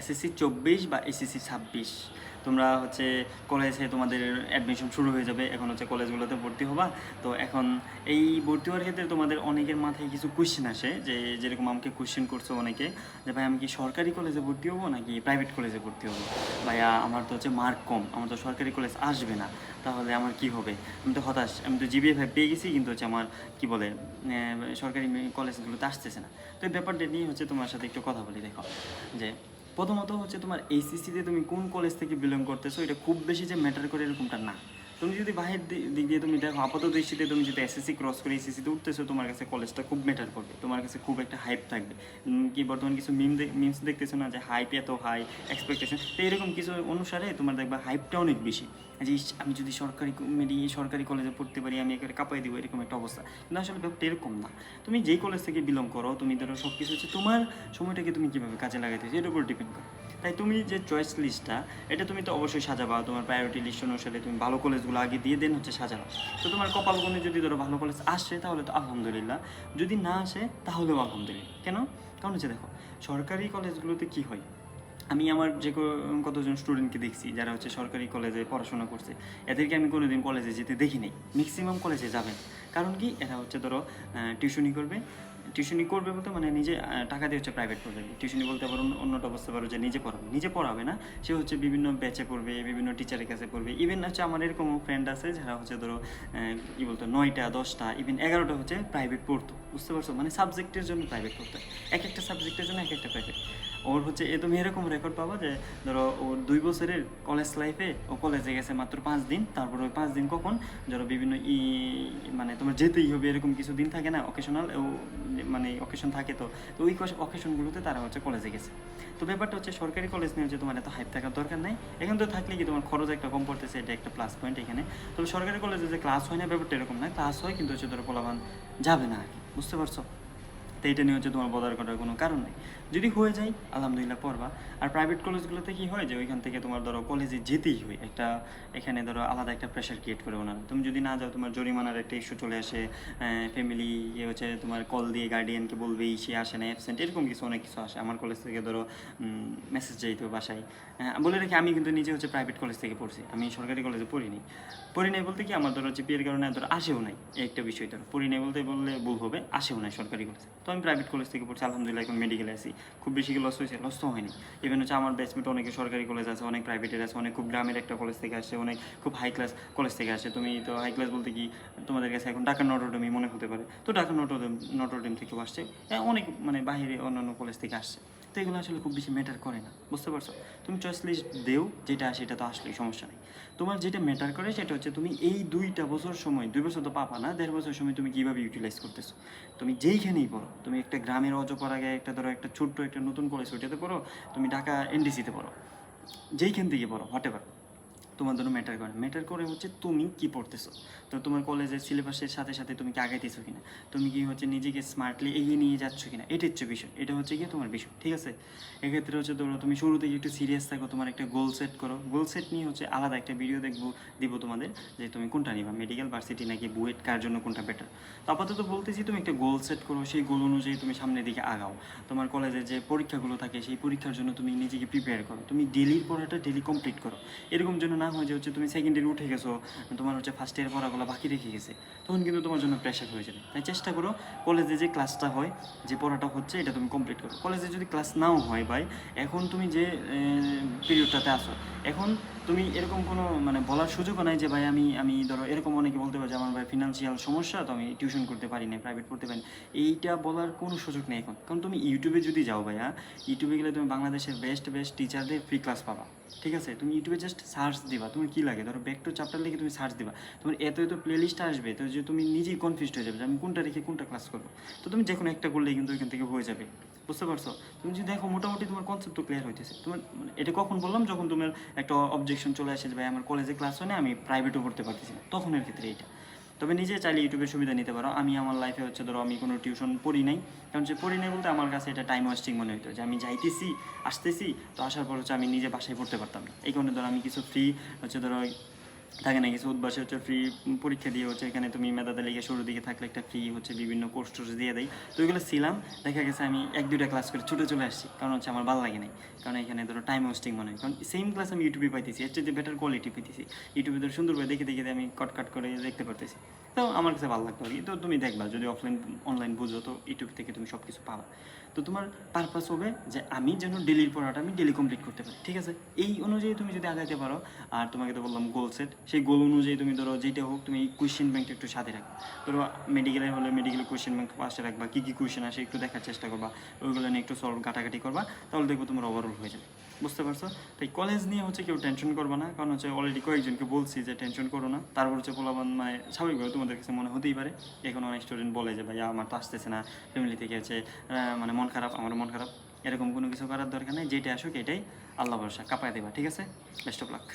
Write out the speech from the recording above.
SSC চব্বিশ বা SSC ছাব্বিশ? তোমরা হচ্ছে কলেজে তোমাদের অ্যাডমিশন শুরু হয়ে যাবে। এখন হচ্ছে কলেজগুলোতে ভর্তি হবা। তো এখন এই ভর্তি হওয়ার ক্ষেত্রে তোমাদের অনেকের মাথায় কিছু কোশ্চেন আসে যে, যেরকম আমাকে কোশ্চেন করছ অনেকে, যে, ভাই, আমি কি সরকারি কলেজে ভর্তি হব নাকি প্রাইভেট কলেজে ভর্তি হব? ভাইয়া, আমার তো হচ্ছে মার্ক কম, আমার তো সরকারি কলেজ আসবে না, তাহলে আমার কি হবে? আমি তো হতাশ, আমি তো জিবিএ ফাইভ পেয়ে গেছি, কিন্তু হচ্ছে আমার, কি বলে সরকারি কলেজগুলোতে আসতেছে না। তো এই ব্যাপারটা নিয়ে হচ্ছে তোমার সাথে একটু কথা বলি, দেখো। যে প্রথমত হচ্ছে তোমার এইচএসসিতে তুমি কোন কলেজ থেকে বিলং করতেছো? এটা খুব বেশি যে ম্যাটার করে এরকমটা না। তুমি যদি বাহির দিক দিয়ে তুমি দেখো আপাতত দৃষ্টিতে তুমি যদি এসএসসি ক্রস করে এসএসসিতে উঠতেছো, তোমার কাছে কলেজটা খুব ম্যাটার করবে। তোমার কাছে খুব একটা হাইপ থাকবে। কি বর্তমানে কিছু মিম মিমস দেখতেছো না যে হাইপ এত হাই এক্সপেকটেশন তো এরকম কিছু অনুসারে তোমার দেখবে হাইপটা অনেক বেশি। যে আমি যদি সরকারি মেডি সরকারি কলেজে পড়তে পারি, আমি একেবারে কাঁপাই দিব, এরকম একটা অবস্থা। কিন্তু আসলে ব্যাপারটা এরকম না। তুমি যেই কলেজ থেকে বিলং করো, তুমি ধরো সব কিছু হচ্ছে তোমার সময়টাকে তুমি কীভাবে কাজে লাগাইতে এর উপর ডিপেন্ড করো। তাই তুমি যে চয়েস লিস্টটা এটা তুমি তো অবশ্যই সাজাবা। তোমার প্রায়োরিটি লিস্ট অনুসারে তুমি ভালো কলেজগুলো আগে দিয়ে দেন হচ্ছে সাজাবা তো তোমার কপাল গুণে যদি ধরো ভালো কলেজ আসে, তাহলে তো আলহামদুলিল্লাহ। যদি না আসে, তাহলেও আলহামদুলিল্লাহ। কেন? কারণ হচ্ছে দেখো, সরকারি কলেজগুলোতে কি হয়? আমি আমার যে কতজন স্টুডেন্টকে দেখছি, যারা হচ্ছে সরকারি কলেজে পড়াশোনা করছে, এদেরকে আমি কোনোদিন কলেজে যেতে দেখি নাই। ম্যাক্সিমাম কলেজে যাবেন কারণ কি? এরা হচ্ছে ধরো টিউশনি করবে টিউশনি করবে বলতে মানে নিজে টাকা দিয়ে হচ্ছে প্রাইভেট পড়বে টিউশনি বলতে পারো অন্যটা বুঝতে পারো যে নিজে পড়াবে। নিজে পড়াবে না, সে হচ্ছে বিভিন্ন ব্যাচে পড়বে, বিভিন্ন টিচারের কাছে পড়বে। ইভেন হচ্ছে আমার এরকম ফ্রেন্ড আছে যারা হচ্ছে ধরো কি বলতো, নয়টা, দশটা ইভেন এগারোটা হচ্ছে প্রাইভেট পড়তো। বুঝতে পারছ? মানে সাবজেক্টের জন্য প্রাইভেট করতে এক একটা সাবজেক্টের জন্য এক একটা প্রাইভেট ওর হচ্ছে, এ তুমি এরকম রেকর্ড পাবো যে, ধরো, ওর দুই বছরের কলেজ লাইফে ও কলেজে গেছে মাত্র পাঁচ দিন, তারপর ওই পাঁচ দিন কখন, ধরো বিভিন্ন ই মানে তোমার যেতেই হবে এরকম কিছু দিন থাকে না অকেশনাল ও মানে অকেশন থাকে তো। তো ওই অকেশনগুলোতে তারা হচ্ছে কলেজে গেছে। তো ব্যাপারটা হচ্ছে, সরকারি কলেজ নিয়ে হচ্ছে তোমার এত হাইপ থাকার দরকার নাই। এখন তো থাকলে কি তোমার খরচ একটা কম পড়তেছে, এটা একটা প্লাস পয়েন্ট এখানে। তবে সরকারি কলেজে যে ক্লাস হয় না, ব্যাপারটা এরকম না ক্লাস হয়, কিন্তু হচ্ছে ধরো পোলাবান যাবে না আর কি। বুঝতে পারছ? তো এইটা নিয়ে হচ্ছে তোমার বদার করার কোনো কারণ নেই। যদি হয়ে যায় আলহামদুলিল্লাহ পড়বা। আর প্রাইভেট কলেজগুলোতে কি হয় যে ওইখান থেকে তোমার ধরো কলেজে যেতেই হয়। একটা এখানে ধরো আলাদা একটা প্রেশার ক্রিয়েট করে ওনারা। তুমি যদি না যাও তোমার জরিমানার একটা ইস্যু চলে আসে ফ্যামিলি ইয়ে হচ্ছে তোমার কল দিয়ে গার্ডিয়ানকে বলবে এই সে আসে না অ্যাবসেন্ট এরকম কিছু অনেক কিছু আসে। আমার কলেজ থেকে ধরো মেসেজ যাইতো বাসায়। হ্যাঁ, বলে রাখি আমি কিন্তু নিজে হচ্ছে প্রাইভেট কলেজ থেকে পড়ছি। আমি সরকারি কলেজে পড়িনি। পড়ি নাই বলতে কি আমার ধরো হচ্ছে জিপিএর কারণে ধরো আসেও নাই। একটা বিষয় ধরো। পড়ি নাই বলতে বললে ভুল হবে আসেও নাই সরকারি কলেজে তো আমি প্রাইভেট কলেজ থেকে পড়ছি, আলহামদুলিল্লাহ, এখন মেডিকেলে আছি। খুব বেশি লস হয়েছে লস তো হয়নি। ইভেন হচ্ছে আমার ব্যাচমেট অনেকে সরকারি কলেজ আছে, অনেক প্রাইভেটের আছে, অনেক খুব গ্রামের একটা কলেজ থেকে আসছে, অনেক খুব হাই ক্লাস কলেজ থেকে আসে তুমি তো হাই ক্লাস বলতে কি, তোমাদের কাছে এখন ঢাকা নটরডেমই মনে হতে পারে। তো ঢাকা নটরডেম নটরডেম থেকেও আসছে। অনেক মানে বাইরে অন্যান্য কলেজ থেকে আসছে। তো এগুলো আসলে খুব বেশি ম্যাটার করে না, বুঝতে পারছ? তুমি চয়েস লিস্ট দেও, যেটা সেটা তো আসলেই সমস্যা নেই। তোমার যেটা ম্যাটার করে সেটা হচ্ছে তুমি এই দুইটা বছর সময়, দুই বছর তো পাবা না, দেড় বছর সময় তুমি কীভাবে ইউটিলাইজ করতেছো? তুমি যেইখানেই পড়ো তুমি একটা গ্রামের অজপাড়াগে একটা ধরো একটা ছোট্ট একটা নতুন কলেজ ওইটাতে পড়ো, তুমি ঢাকা এনডিসিতে পড়ো, যেইখান থেকে পড়ো হোয়াট এভার তোমার জন্য ম্যাটার করে ম্যাটার করে হচ্ছে তুমি কি পড়তেছো? তো তোমার কলেজের সিলেবাসের সাথে সাথে তুমি কি আগাইতেছো কিনা? তুমি কি হচ্ছে নিজেকে স্মার্টলি এগিয়ে নিয়ে যাচ্ছ কিনা? এটা হচ্ছে বিষয়। এটা হচ্ছে গিয়ে তোমার বিষয়, ঠিক আছে? এক্ষেত্রে হচ্ছে ধরো তুমি শুরু থেকে একটু সিরিয়াস থাকো, তোমার একটা গোল সেট করো। গোল সেট নিয়ে হচ্ছে আলাদা একটা ভিডিও দেখব, দিব তোমাদের যে তুমি কোনটা নিবা মেডিকেল ভার্সিটি নাকি বুয়েট, কার জন্য কোনটা বেটার তো আপাতত বলতেছি তুমি একটা গোল সেট করো, সেই গোল অনুযায়ী তুমি সামনের দিকে আগাও। তোমার কলেজের যে পরীক্ষাগুলো থাকে, সেই পরীক্ষার জন্য তুমি নিজেকে প্রিপেয়ার করো। তুমি ডেলির পড়াটা ডেলি কমপ্লিট করো। এরকম জন্য না হয় যে হচ্ছে তুমি সেকেন্ড ইয়ার উঠে গেছো, তোমার হচ্ছে ফার্স্ট ইয়ার পড়াগুলো বাকি রেখে গেছে। তখন কিন্তু তোমার জন্য প্রেশার হয়ে যাবে। তাই চেষ্টা করো কলেজে যে ক্লাসটা হয়, যে পড়াটা হচ্ছে, এটা তুমি কমপ্লিট করো। কলেজে যদি ক্লাস নাও হয় ভাই, এখন তুমি যে পিরিয়ডটাতে আসো এখন তুমি এরকম কোনো মানে বলার সুযোগও নাই যে ভাই আমি আমি ধরো এরকম অনেকে বলতে পারে যে আমার ভাই ফিনান্সিয়াল সমস্যা, তো আমি টিউশন করতে পারি না প্রাইভেট পড়তে পারি এইটা বলার কোনো সুযোগ নেই এখন। কারণ তুমি ইউটিউবে যদি যাও ভাইয়া ইউটিউবে গেলে তুমি বাংলাদেশের বেস্ট বেস্ট টিচারদের ফ্রি ক্লাস পাবা। ঠিক আছে? তুমি ইউটিউবে জাস্ট সার্চ দিবা। তুমি কি লাগে? ধরো ব্যাক টু চ্যাপ্টার লিখে তুমি সার্চ দিবা। তোমার এত এত প্লে লিস্ট আসবে, তো যে তুমি নিজেই কনফিউজ হয়ে যাবে যে আমি কোনটা রেখে কোনটা ক্লাস করব। তো তুমি যে কোনো একটা করলেই কিন্তু ওইখান থেকে হয়ে যাবে। বুঝতে পারছ? তুমি যদি দেখো মোটামুটি তোমার কনসেপ্ট তো ক্লিয়ার হইতেছে। তোমার মানে এটা কখন বললাম? যখন তোমার একটা অবজেকশন চলে আসে যে, ভাই, আমার কলেজে ক্লাস হয় না, আমি প্রাইভেটও পড়তে পারতেছি না। তখনের ক্ষেত্রে এইটা। তবে নিজে চাইলে ইউটিউবের সুবিধা নিতে পারো। আমি আমার লাইফে হচ্ছে ধরো আমি কোনো টিউশন পড়ি নাই। কারণ যে পড়ি নাই বলতে আমার কাছে এটা টাইম ওয়েস্টিং মনে হতো যে আমি যাইতেছি, আসতেছি, তো আসার পর হচ্ছে আমি নিজে বাসায় পড়তে পারতাম না। এই কারণে ধরো আমি কিছু ফ্রি হচ্ছে ধরো থাকে না কিছু উদ্বাসে হচ্ছে ফ্রি পরীক্ষা দিয়ে হচ্ছে এখানে তুমি মেধা তালিকা শুরুর দিকে থাকলে একটা ফ্রি হচ্ছে বিভিন্ন কোর্স টোর্স দিয়ে দেয় তো ওইগুলো ছিলাম, দেখা গেছে আমি এক দুইটা ক্লাস করে ছুটে চলে আসছি, কারণ হচ্ছে আমার ভালো লাগে নাই। কারণ এখানে ধরো টাইম ওয়েস্টিং মনে হয়। কারণ সেম ক্লাস আমি ইউটিউবে পাইতেছি, এর চেয়ে বেটার কোয়ালিটি পেতেছি ইউটিউবে ধরো সুন্দরভাবে দেখে দেখে আমি কট কাট করে দেখতে পারতেছি। তো আমার কাছে ভালো লাগতো আর কি। তো তুমি দেখবা, যদি অফলাইন অনলাইন বুঝো, তো ইউটিউব থেকে তুমি সব কিছু পাবা। তো তোমার পারপাস হবে যে আমি যেন ডেলির পড়াটা আমি ডেলি কমপ্লিট করতে পারি, ঠিক আছে? এই অনুযায়ী তুমি যদি আগাইতে পারো, আর তোমাকে তো বললাম গোল সেট সেই গোল অনুযায়ী তুমি ধরো যেটা হোক তুমি কোয়েশ্চেন ব্যাংকটা একটু সাথে রাখো ধরো মেডিকেলে হলে মেডিকেল কোয়েশ্চেন ব্যাংক পাশে রাখবা, কী কী কোয়েশ্চেন আসে একটু দেখার চেষ্টা করবা, ওইগুলো নিয়ে একটু সলভ ঘাটাঘাটি করবা, তাহলে দেখব তোমার ওভারঅল হয়ে যাবে। বুঝতে পারছ? তাই কলেজ নিয়ে হচ্ছে কেউ টেনশন করবে না, কারণ হচ্ছে অলরেডি কয়েকজনকে বলছি যে টেনশন করো না। তারপর হচ্ছে পোলাবান মানে স্বাভাবিকভাবে তোমাদের কাছে মনে হতেই পারে। এখন অনেক স্টুডেন্ট বলে যে, ভাইয়া, আমার তো আসতেছে না। ফ্যামিলি থেকে হচ্ছে মানে মন খারাপ আমার মন খারাপ। এরকম কোনো কিছু করার দরকার নেই। যেটা আসুক, এটাই আল্লাহ ভরসা। কাপায় দেবা, ঠিক আছে? Best of luck